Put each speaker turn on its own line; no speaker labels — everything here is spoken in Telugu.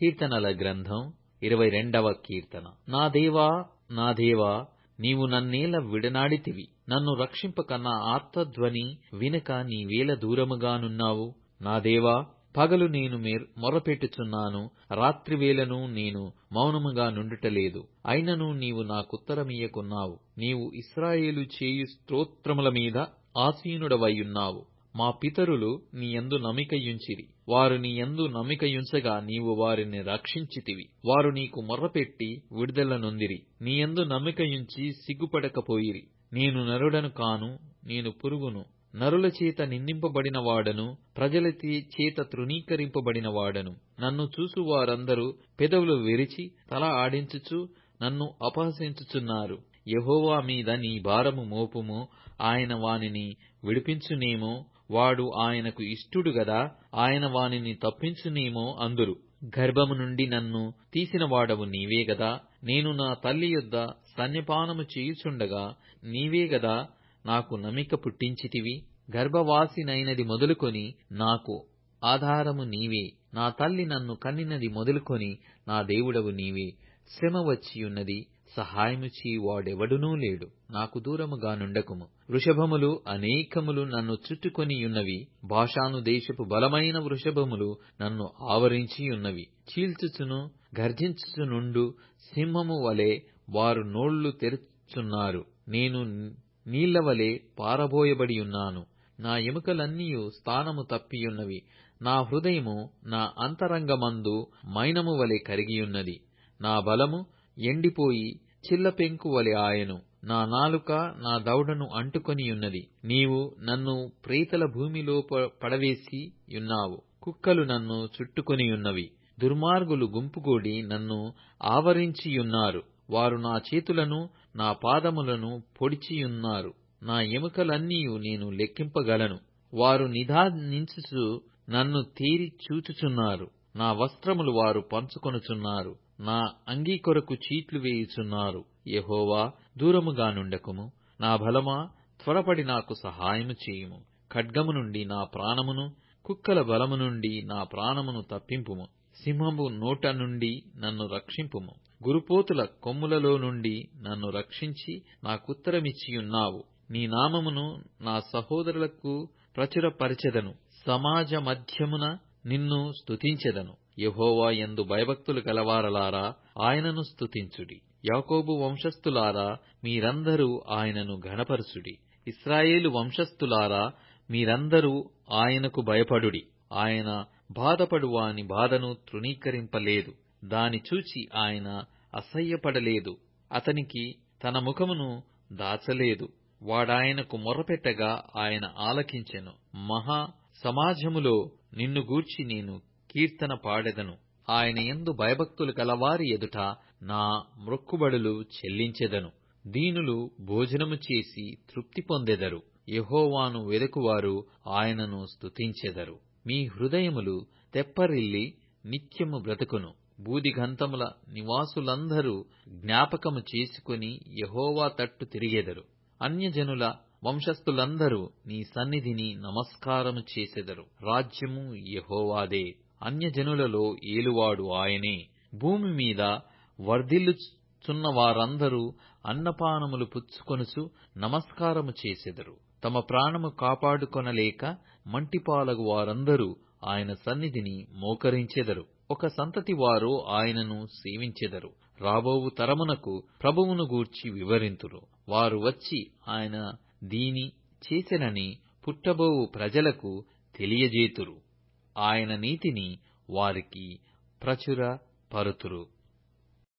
కీర్తనల గ్రంథం ఇరవై రెండవ కీర్తన. నా దేవా నా దేవా నీవు నన్నేల విడనాడితివి. నన్ను రక్షింపక నా ఆత్మధ్వని వినక నీవేల దూరముగానున్నావు. నా దేవా పగలు నేను మొరపెట్టుచున్నాను. రాత్రివేళను నేను మౌనముగా నుండుటలేదు. అయినను నీవు నాకుత్తరమీయకున్నావు నీవు ఇస్రాయేలు చేయు స్తోత్రముల మీద ఆసీనుడవైయున్నావు మా పితరులు నీయందు నమ్మికయుంచిరి వారు నీయందు నమ్మికయుంచగా నీవు వారిని రక్షించితివి. వారు నీకు మొర్రపెట్టి విడుదల నొందిరి. నీయందు నమ్మికయుంచి సిగ్గుపడకపోయిరి. నేను నరుడను కాను నేను పురుగును. నరుల చేత నిందింపబడిన వాడను ప్రజల చేత తృణీకరింపబడిన వాడను నన్ను చూసు వారందరూ పెదవులు విరిచి తల ఆడించుచు నన్ను అపహసించుచున్నారు. యహోవా మీద నీ భారము మోపుము. ఆయన వానిని విడిపించునేమో. వాడు ఆయనకు ఇష్టుడు గదా ఆయన వానిని తప్పించునేమో అందురు. గర్భము నుండి నన్ను తీసినవాడవు నీవే గదా నేను నా తల్లి యొద్ద స్తన్యపానము చేయుచుండగా నీవే గదా నాకు నమిక పుట్టించితివి. గర్భవాసినైనది మొదలుకొని నాకు ఆధారము నీవే. నా తల్లి నన్ను కన్నినది మొదలుకొని నా దేవుడవు నీవే. శ్రమ వచ్చియున్నది సహాయము వాడెవడునూ లేడు. నాకు దూరముగా నుండకుము. వృషభములు అనేకములు నన్ను చుట్టుకొనియున్నవి. భాషాను దేశపు బలమైన వృషభములు నన్ను ఆవరించియున్నవి. చీల్చుచును గర్జించుచునుండు సింహము వలె వారు నోళ్ళు తెరుచున్నారు. నేను నీళ్ళవలె పారబోయబడియున్నాను. నా ఎముకలన్నీయు స్థానము తప్పియున్నవి. నా హృదయము నా అంతరంగమందు మైనము వలె కరిగియున్నది. నా బలము ఎండిపోయి చిల్లపెంకు వలె ఆయను. నా నాలుక నా దవడను అంటుకొనియున్నది నీవు నన్ను ప్రేతల భూమిలో పడవేసి యున్నావు కుక్కలు నన్ను చుట్టుకొనియున్నవి దుర్మార్గులు గుంపుగూడి నన్ను ఆవరించియున్నారు వారు నా చేతులను నా పాదములను పొడిచియున్నారు నా ఎముకలన్నీయు నేను లెక్కింపగలను. వారు నిదానించుచు నన్ను తేరి చూచుచున్నారు. నా వస్త్రములు వారు పంచుకొనుచున్నారు. నా అంగీ కొరకు చీట్లు వేయుచున్నారు. యహోవా దూరముగా నుండకుము. నా బలమా త్వరపడి నాకు సహాయము చేయుము. ఖడ్గము నుండి నా ప్రాణమును కుక్కల బలము నుండి నా ప్రాణమును తప్పింపుము. సింహము నోట నుండి నన్ను రక్షింపుము. గురుపోతుల కొమ్ములలో నుండి నన్ను రక్షించి నాకుత్తరమిచ్చియున్నావు. నీ నామమును నా సహోదరులకు ప్రచురపరచెదను. సమాజ మధ్యమున నిన్ను స్తుతించెదను. యహోవా ఎందు భయభక్తులు గలవారలారా ఆయనను స్తుతించుడి. యాకోబు వంశస్థులారా మీరందరూ ఆయనను ఘనపరచుడి. ఇస్రాయేలు వంశస్థులారా మీరందరూ ఆయనకు భయపడుడి. ఆయన బాధపడు వాని బాధను తృణీకరింపలేదు. దాని చూచి ఆయన అసహ్యపడలేదు. అతనికి తన ముఖమును దాచలేదు. వాడాయనకు మొరపెట్టగా ఆయన ఆలకించెను. మహా సమాజములో నిన్ను గూర్చి నేను కీర్తన పాడెదను. ఆయన ఎందు భయభక్తులు కలవారి ఎదుట నా మ్రొక్కుబడులు చెల్లించెదను. దీనులు భోజనము చేసి తృప్తి పొందెదరు. యహోవాను వెదకువారు ఆయనను స్తుతించెదరు. మీ హృదయములు తెప్పరిల్లి నిత్యము బ్రతుకును. బూదిగంతముల నివాసులందరూ జ్ఞాపకము చేసుకుని యహోవా తట్టు తిరిగెదరు. అన్యజనుల వంశస్థులందరూ నీ సన్నిధిని నమస్కారము చేసెదరు. రాజ్యము యహోవాదే. అన్యజనులలో ఏలువాడు ఆయనే. భూమి మీద వర్ధిల్లుచున్న వారందరూ అన్నపానములు పుచ్చుకొనుచు నమస్కారము చేసెదరు. తమ ప్రాణము కాపాడుకొనలేక మంటిపాలగు వారందరూ ఆయన సన్నిధిని మోకరించెదరు. ఒక సంతతి వారు ఆయనను సేవించెదరు. రాబోవు తరమునకు ప్రభువును గూర్చి వివరింతురు. వారు వచ్చి ఆయన దీని చేసెనని పుట్టబోవు ప్రజలకు తెలియజేతురు. ఆయన నీతిని వారికి ప్రచుర పరుతురు